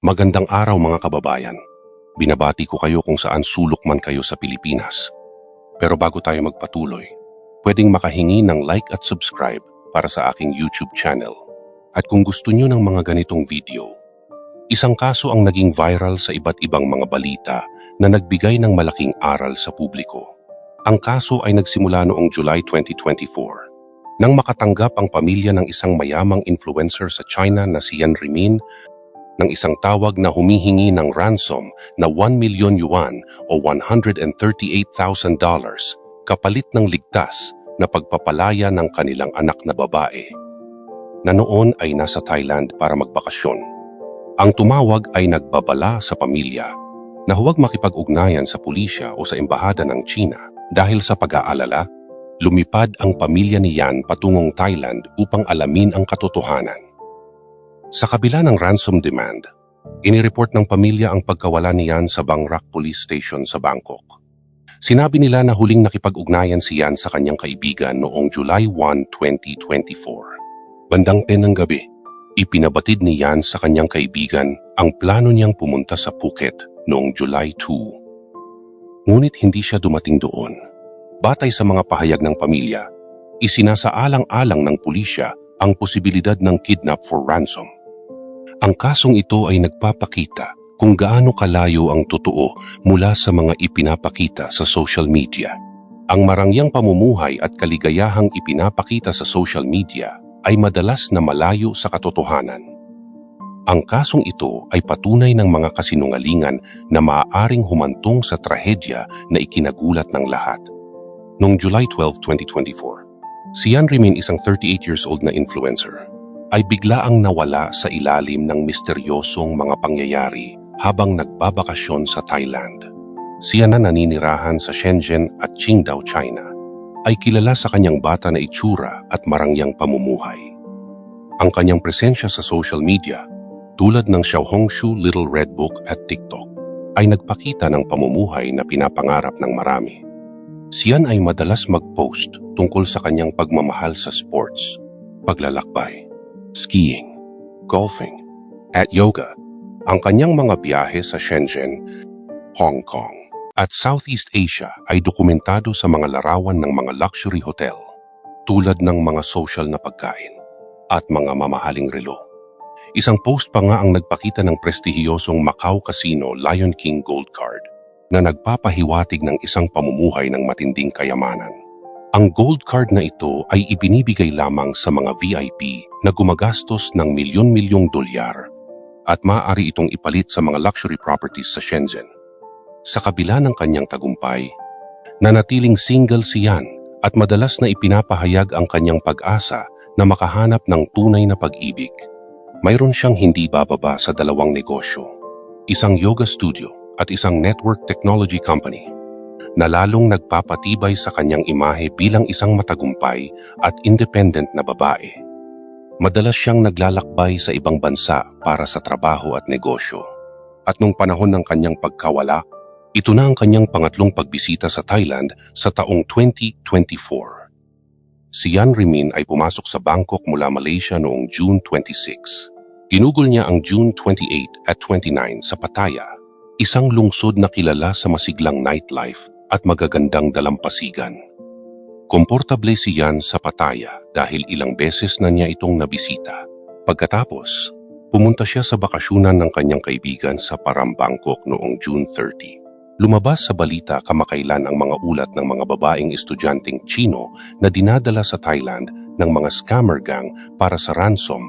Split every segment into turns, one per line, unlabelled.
Magandang araw mga kababayan. Binabati ko kayo kung saan sulok man kayo sa Pilipinas. Pero bago tayo magpatuloy, pwedeng makahingi ng like at subscribe para sa aking YouTube channel. At kung gusto nyo ng mga ganitong video, isang kaso ang naging viral sa iba't ibang mga balita na nagbigay ng malaking aral sa publiko. Ang kaso ay nagsimula noong July 2024 nang makatanggap ang pamilya ng isang mayamang influencer sa China na si Yan Rimin ng isang tawag na humihingi ng ransom na 1 million yuan o $138,000 kapalit ng ligtas na pagpapalaya ng kanilang anak na babae na noon ay nasa Thailand para magbakasyon. Ang tumawag ay nagbabala sa pamilya na huwag makipag-ugnayan sa pulisya o sa embahada ng China dahil sa pag-aalala, lumipad ang pamilya ni Yan patungong Thailand upang alamin ang katotohanan. Sa kabila ng ransom demand, inireport ng pamilya ang pagkawala ni Yan sa Bangrak Police Station sa Bangkok. Sinabi nila na huling nakipag-ugnayan si Yan sa kanyang kaibigan noong July 1, 2024. Bandang 10 ng gabi, ipinabatid ni Yan sa kanyang kaibigan ang plano niyang pumunta sa Phuket noong July 2. Ngunit hindi siya dumating doon. Batay sa mga pahayag ng pamilya, isinasaalang-alang ng pulisya ang posibilidad ng kidnap for ransom. Ang kasong ito ay nagpapakita kung gaano kalayo ang totoo mula sa mga ipinapakita sa social media. Ang marangyang pamumuhay at kaligayahang ipinapakita sa social media ay madalas na malayo sa katotohanan. Ang kasong ito ay patunay ng mga kasinungalingan na maaaring humantong sa trahedya na ikinagulat ng lahat. Noong July 12, 2024, si Yan Rimin isang 38 years old na influencer ay biglaang nawala sa ilalim ng misteryosong mga pangyayari habang nagbabakasyon sa Thailand. Siya na naninirahan sa Shenzhen at Qingdao, China, ay kilala sa kanyang bata na itsura at marangyang pamumuhay. Ang kanyang presensya sa social media, tulad ng Xiaohongshu Little Red Book at TikTok, ay nagpakita ng pamumuhay na pinapangarap ng marami. Siyan ay madalas mag-post tungkol sa kanyang pagmamahal sa sports, paglalakbay, skiing, golfing, at yoga, ang kanyang mga biyahe sa Shenzhen, Hong Kong, at Southeast Asia ay dokumentado sa mga larawan ng mga luxury hotel, tulad ng mga social na pagkain at mga mamahaling relo. Isang post pa nga ang nagpakita ng prestihiyosong Macau Casino Lion King Gold Card na nagpapahiwatig ng isang pamumuhay ng matinding kayamanan. Ang gold card na ito ay ibinibigay lamang sa mga VIP na gumagastos ng milyon-milyong dolyar at maaari itong ipalit sa mga luxury properties sa Shenzhen. Sa kabila ng kanyang tagumpay, nanatiling single si Yan at madalas na ipinapahayag ang kanyang pag-asa na makahanap ng tunay na pag-ibig. Mayroon siyang hindi bababa sa dalawang negosyo, isang yoga studio at isang network technology company na lalong nagpapatibay sa kanyang imahe bilang isang matagumpay at independent na babae. Madalas siyang naglalakbay sa ibang bansa para sa trabaho at negosyo. At nung panahon ng kanyang pagkawala, ito na ang kanyang pangatlong pagbisita sa Thailand sa taong 2024. Si Yan Rimin ay pumasok sa Bangkok mula Malaysia noong June 26. Ginugol niya ang June 28 at 29 sa Pattaya, isang lungsod na kilala sa masiglang nightlife at magagandang dalampasigan. Komportable si Yan sa Pattaya dahil ilang beses na niya itong nabisita. Pagkatapos, pumunta siya sa bakasyunan ng kanyang kaibigan sa Param Bangkok noong June 30. Lumabas sa balita kamakailan ang mga ulat ng mga babaeng estudyanteng Chino na dinadala sa Thailand ng mga scammer gang para sa ransom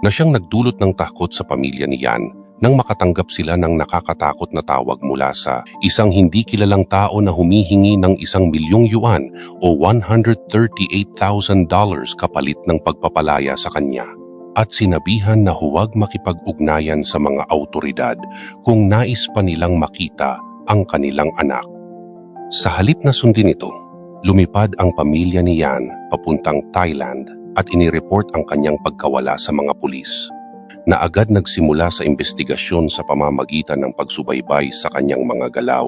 na siyang nagdulot ng takot sa pamilya ni Yan nang makatanggap sila ng nakakatakot na tawag mula sa isang hindi kilalang tao na humihingi ng isang milyong yuan o $138,000 kapalit ng pagpapalaya sa kanya at sinabihan na huwag makipag-ugnayan sa mga autoridad kung nais pa nilang makita ang kanilang anak. Sa halip na sundin ito, lumipad ang pamilya ni Yan papuntang Thailand at inireport ang kanyang pagkawala sa mga pulis na agad nagsimula sa investigasyon sa pamamagitan ng pagsubaybay sa kanyang mga galaw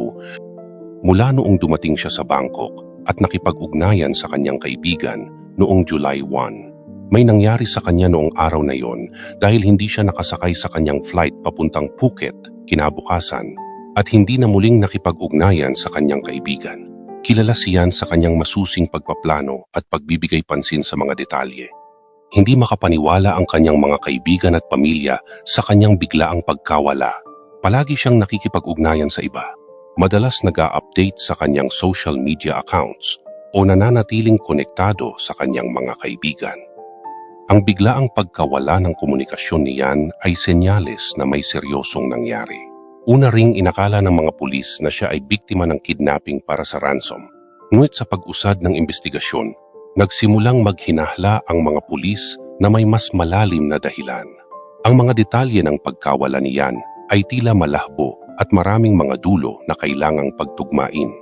mula noong dumating siya sa Bangkok at nakipag-ugnayan sa kanyang kaibigan noong July 1. May nangyari sa kanya noong araw na yon dahil hindi siya nakasakay sa kanyang flight papuntang Phuket kinabukasan at hindi na muling nakipag-ugnayan sa kanyang kaibigan. Kilala siyan sa kanyang masusing pagpaplano at pagbibigay pansin sa mga detalye. Hindi makapaniwala ang kanyang mga kaibigan at pamilya sa kanyang biglaang pagkawala. Palagi siyang nakikipag-ugnayan sa iba. Madalas nag update sa kanyang social media accounts o nananatiling konektado sa kanyang mga kaibigan. Ang biglaang pagkawala ng komunikasyon niyan ay senyales na may seryosong nangyari. Una ring inakala ng mga pulis na siya ay biktima ng kidnapping para sa ransom. Ngunit sa pag-usad ng investigasyon, nagsimulang maghinahla ang mga pulis na may mas malalim na dahilan. Ang mga detalye ng pagkawala niyan ay tila malahbo at maraming mga dulo na kailangang pagtugmain.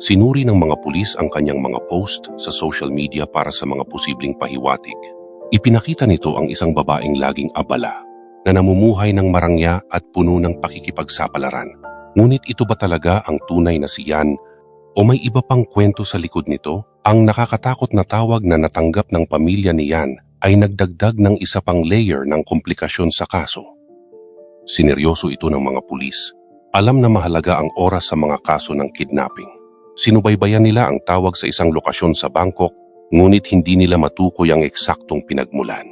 Sinuri ng mga pulis ang kanyang mga post sa social media para sa mga posibleng pahiwatig. Ipinakita nito ang isang babaeng laging abala na namumuhay ng marangya at puno ng pakikipagsapalaran. Ngunit ito ba talaga ang tunay na siyan o may iba pang kwento sa likod nito? Ang nakakatakot na tawag na natanggap ng pamilya ni Yan ay nagdagdag ng isa pang layer ng komplikasyon sa kaso. Sineryoso ito ng mga pulis. Alam na mahalaga ang oras sa mga kaso ng kidnapping. Sinubaybayan nila ang tawag sa isang lokasyon sa Bangkok, ngunit hindi nila matukoy ang eksaktong pinagmulan.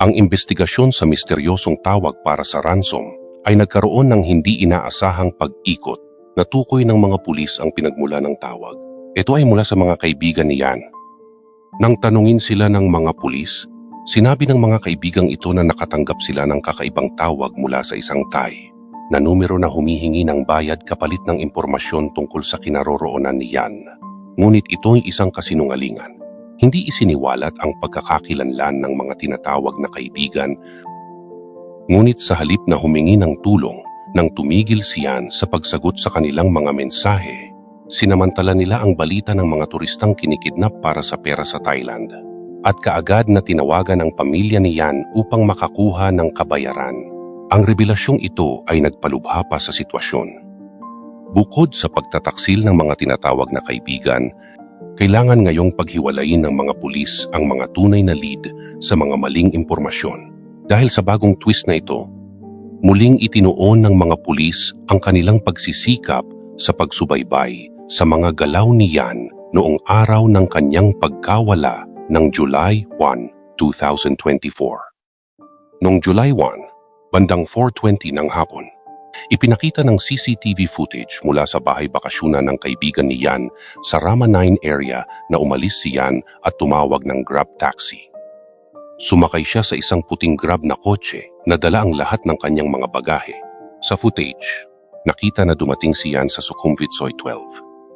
Ang investigasyon sa misteryosong tawag para sa ransom ay nagkaroon ng hindi inaasahang pag-ikot na tukoy ng mga pulis ang pinagmula ng tawag. Ito ay mula sa mga kaibigan ni Yan. Nang tanungin sila ng mga pulis, sinabi ng mga kaibigang ito na nakatanggap sila ng kakaibang tawag mula sa isang Thai na numero na humihingi ng bayad kapalit ng impormasyon tungkol sa kinaroroonan ni Yan. Ngunit ito ay isang kasinungalingan. Hindi isiniwalat ang pagkakakilanlan ng mga tinatawag na kaibigan, ngunit sa halip na humingi ng tulong nang tumigil siyan sa pagsagot sa kanilang mga mensahe, sinamantala nila ang balita ng mga turistang kinikidnap para sa pera sa Thailand at kaagad na tinawagan ang pamilya ni Yan upang makakuha ng kabayaran. Ang revelasyong ito ay nagpalubha pa sa sitwasyon. Bukod sa pagtataksil ng mga tinatawag na kaibigan, kailangan ngayong paghiwalayin ng mga pulis ang mga tunay na lead sa mga maling impormasyon. Dahil sa bagong twist na ito, muling itinuon ng mga pulis ang kanilang pagsisikap sa pagsubaybay sa mga galaw ni Yan noong araw ng kanyang pagkawala ng July 1, 2024. Noong July 1, bandang 4.20 ng hapon. Ipinakita ng CCTV footage mula sa bahay bakasyonan ng kaibigan ni Yan sa Rama 9 area na umalis si Yan at tumawag ng grab taxi. Sumakay siya sa isang puting grab na kotse na dala ang lahat ng kanyang mga bagahe. Sa footage, nakita na dumating si Yan sa Sukhumvit Soy 12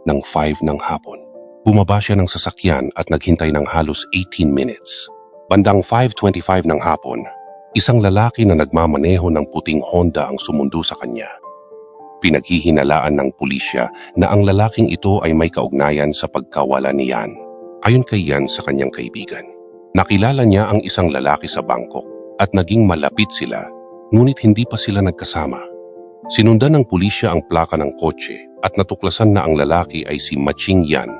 ng 5 ng hapon. Bumaba siya ng sasakyan at naghintay ng halos 18 minutes. Bandang 5.25 ng hapon, Isang lalaki na nagmamaneho ng puting Honda ang sumundo sa kanya. Pinaghihinalaan ng pulisya na ang lalaking ito ay may kaugnayan sa pagkawala ni Yan. Ayon kay Yan sa kanyang kaibigan. Nakilala niya ang isang lalaki sa Bangkok at naging malapit sila, ngunit hindi pa sila nagkasama. Sinundan ng pulisya ang plaka ng kotse at natuklasan na ang lalaki ay si Maching Yan,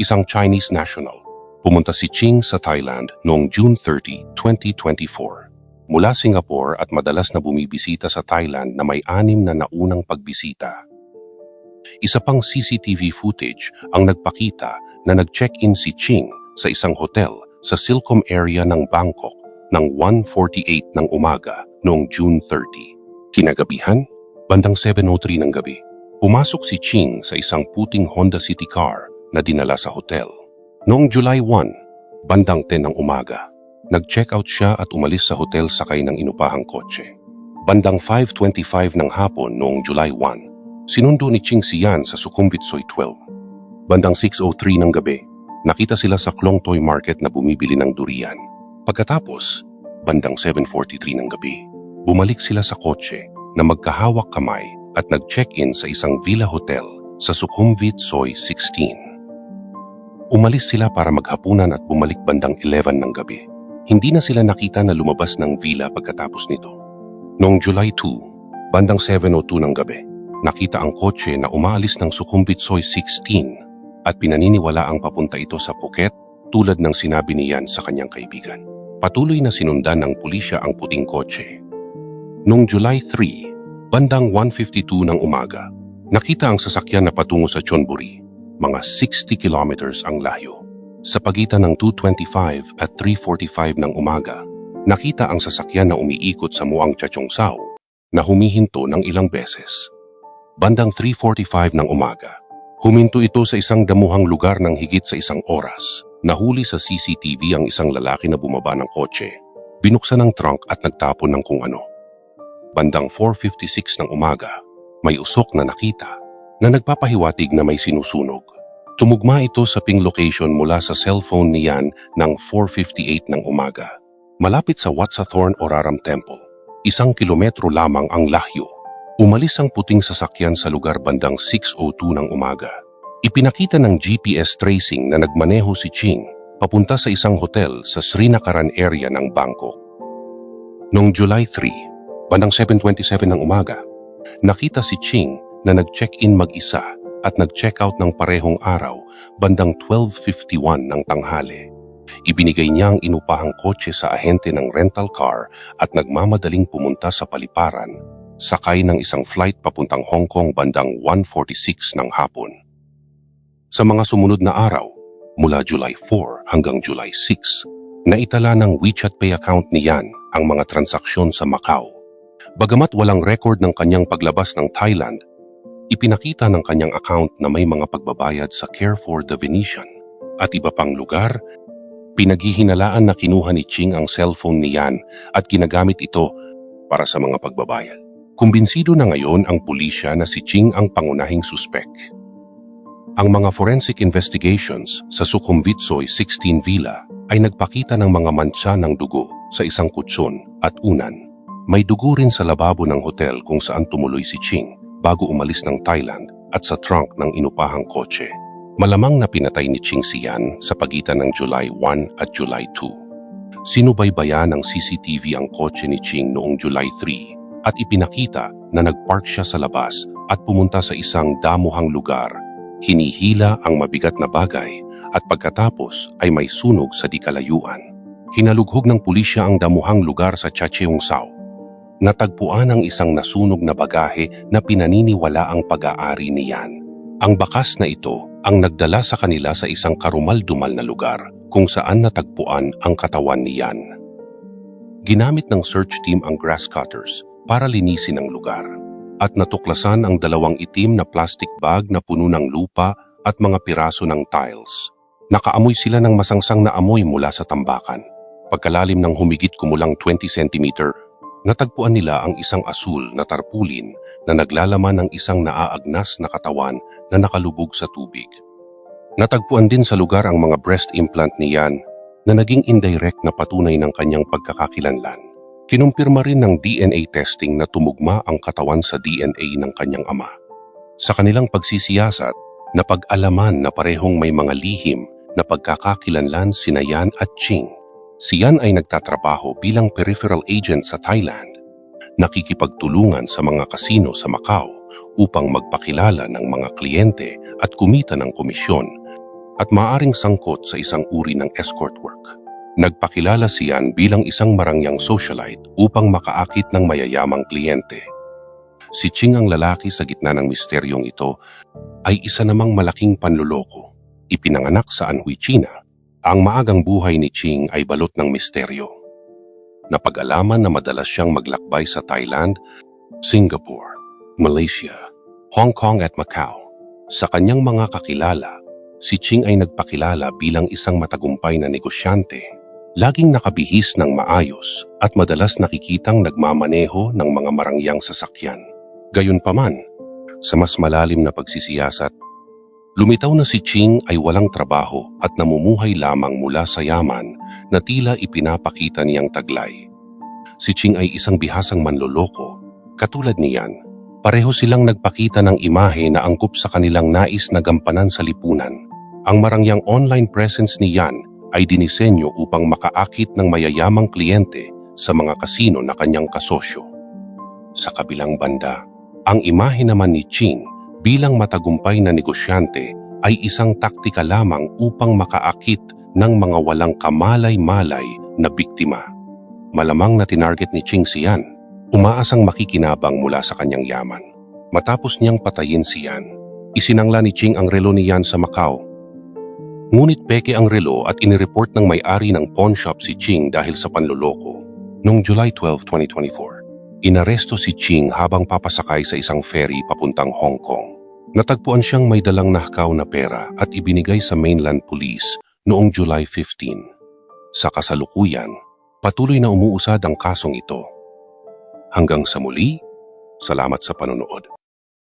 isang Chinese national Pumunta si Ching sa Thailand noong June 30, 2024. Mula Singapore at madalas na bumibisita sa Thailand na may anim na naunang pagbisita. Isa pang CCTV footage ang nagpakita na nag-check-in si Ching sa isang hotel sa Silcom area ng Bangkok ng 1.48 ng umaga noong June 30. Kinagabihan, bandang 7.03 ng gabi, pumasok si Ching sa isang puting Honda City car na dinala sa hotel. Noong July 1, bandang 10 ng umaga, nag-check out siya at umalis sa hotel sakay ng inupahang kotse. Bandang 5.25 ng hapon noong July 1, sinundo ni Ching Sian sa Sukhumvit Soy 12. Bandang 6.03 ng gabi, nakita sila sa Klong Toy Market na bumibili ng durian. Pagkatapos, bandang 7.43 ng gabi, bumalik sila sa kotse na magkahawak kamay at nag-check-in sa isang villa hotel sa Sukhumvit Soy 16. Umalis sila para maghapunan at bumalik bandang 11 ng gabi. Hindi na sila nakita na lumabas ng villa pagkatapos nito. Noong July 2, bandang 7.02 ng gabi, nakita ang kotse na umaalis ng Sukhumvit Soy 16 at pinaniniwala ang papunta ito sa Phuket tulad ng sinabi ni Yan sa kanyang kaibigan. Patuloy na sinundan ng pulisya ang puting kotse. Noong July 3, bandang 1.52 ng umaga, nakita ang sasakyan na patungo sa Chonburi, mga 60 kilometers ang layo. Sa pagitan ng 2.25 at 3.45 ng umaga, nakita ang sasakyan na umiikot sa Muang Chachongsaw na humihinto ng ilang beses. Bandang 3.45 ng umaga, huminto ito sa isang damuhang lugar ng higit sa isang oras. Nahuli sa CCTV ang isang lalaki na bumaba ng kotse. Binuksan ang trunk at nagtapon ng kung ano. Bandang 4.56 ng umaga, may usok na nakita na nagpapahiwatig na may sinusunog. Tumugma ito sa ping location mula sa cellphone niyan ng 4.58 ng umaga. Malapit sa Watsathorn Oraram Temple, isang kilometro lamang ang lahyo. Umalis ang puting sasakyan sa lugar bandang 6.02 ng umaga. Ipinakita ng GPS tracing na nagmaneho si Ching papunta sa isang hotel sa Srinacaran area ng Bangkok. Noong July 3, bandang 7.27 ng umaga, nakita si Ching na nag-check-in mag-isa at nag-check-out ng parehong araw bandang 12.51 ng tanghali. Ibinigay niya ang inupahang kotse sa ahente ng rental car at nagmamadaling pumunta sa paliparan, sakay ng isang flight papuntang Hong Kong bandang 1.46 ng hapon. Sa mga sumunod na araw, mula July 4 hanggang July 6, naitala ng WeChat Pay account ni Yan ang mga transaksyon sa Macau. Bagamat walang record ng kanyang paglabas ng Thailand, ipinakita ng kanyang account na may mga pagbabayad sa Care for the Venetian at iba pang lugar, pinaghihinalaan na kinuha ni Ching ang cellphone ni Yan at ginagamit ito para sa mga pagbabayad. Kumbinsido na ngayon ang pulisya na si Ching ang pangunahing suspek. Ang mga forensic investigations sa Sukhumvitsoy 16 Villa ay nagpakita ng mga mantsa ng dugo sa isang kutsyon at unan. May dugo rin sa lababo ng hotel kung saan tumuloy si Ching bago umalis ng Thailand at sa trunk ng inupahang kotse. Malamang na pinatay ni Ching Sian sa pagitan ng July 1 at July 2. Sinubaybayan ng CCTV ang kotse ni Ching noong July 3 at ipinakita na nagpark siya sa labas at pumunta sa isang damuhang lugar. Hinihila ang mabigat na bagay at pagkatapos ay may sunog sa di kalayuan. Hinalughog ng pulisya ang damuhang lugar sa Chacheungsao. Natagpuan ang isang nasunog na bagahe na pinaniniwala ang pag-aari niyan. Ang bakas na ito ang nagdala sa kanila sa isang karumal-dumal na lugar kung saan natagpuan ang katawan niyan. Ginamit ng search team ang grass cutters para linisin ang lugar at natuklasan ang dalawang itim na plastic bag na puno ng lupa at mga piraso ng tiles. Nakaamoy sila ng masangsang na amoy mula sa tambakan. Pagkalalim ng humigit kumulang 20 cm, natagpuan nila ang isang asul na tarpulin na naglalaman ng isang naaagnas na katawan na nakalubog sa tubig. Natagpuan din sa lugar ang mga breast implant ni Yan na naging indirect na patunay ng kanyang pagkakakilanlan. Kinumpirma rin ng DNA testing na tumugma ang katawan sa DNA ng kanyang ama. Sa kanilang pagsisiyasat, napag-alaman na parehong may mga lihim na pagkakakilanlan sina Yan at Ching. Si Yan ay nagtatrabaho bilang peripheral agent sa Thailand. Nakikipagtulungan sa mga kasino sa Macau upang magpakilala ng mga kliyente at kumita ng komisyon at maaring sangkot sa isang uri ng escort work. Nagpakilala si Yan bilang isang marangyang socialite upang makaakit ng mayayamang kliyente. Si Ching ang lalaki sa gitna ng misteryong ito ay isa namang malaking panluloko. Ipinanganak sa Anhui, China. Ang maagang buhay ni Ching ay balot ng misteryo. Napag-alaman na madalas siyang maglakbay sa Thailand, Singapore, Malaysia, Hong Kong at Macau. Sa kanyang mga kakilala, si Ching ay nagpakilala bilang isang matagumpay na negosyante. Laging nakabihis ng maayos at madalas nakikitang nagmamaneho ng mga marangyang sasakyan. Gayunpaman, sa mas malalim na pagsisiyasat, lumitaw na si Ching ay walang trabaho at namumuhay lamang mula sa yaman na tila ipinapakita niyang taglay. Si Ching ay isang bihasang manloloko. Katulad niyan, pareho silang nagpakita ng imahe na angkop sa kanilang nais na gampanan sa lipunan. Ang marangyang online presence ni Yan ay dinisenyo upang makaakit ng mayayamang kliyente sa mga kasino na kanyang kasosyo. Sa kabilang banda, ang imahe naman ni Ching bilang matagumpay na negosyante ay isang taktika lamang upang makaakit ng mga walang kamalay-malay na biktima. Malamang na tinarget ni Ching si Yan. Umaasang makikinabang mula sa kanyang yaman. Matapos niyang patayin si Yan, isinangla ni Ching ang relo ni Yan sa Macau. Ngunit peke ang relo at inireport ng may-ari ng pawn shop si Ching dahil sa panloloko. Noong July 12, 2024, inaresto si Ching habang papasakay sa isang ferry papuntang Hong Kong. Natagpuan siyang may dalang nahkaw na pera at ibinigay sa mainland police noong July 15. Sa kasalukuyan, patuloy na umuusad ang kasong ito. Hanggang sa muli, salamat sa panonood.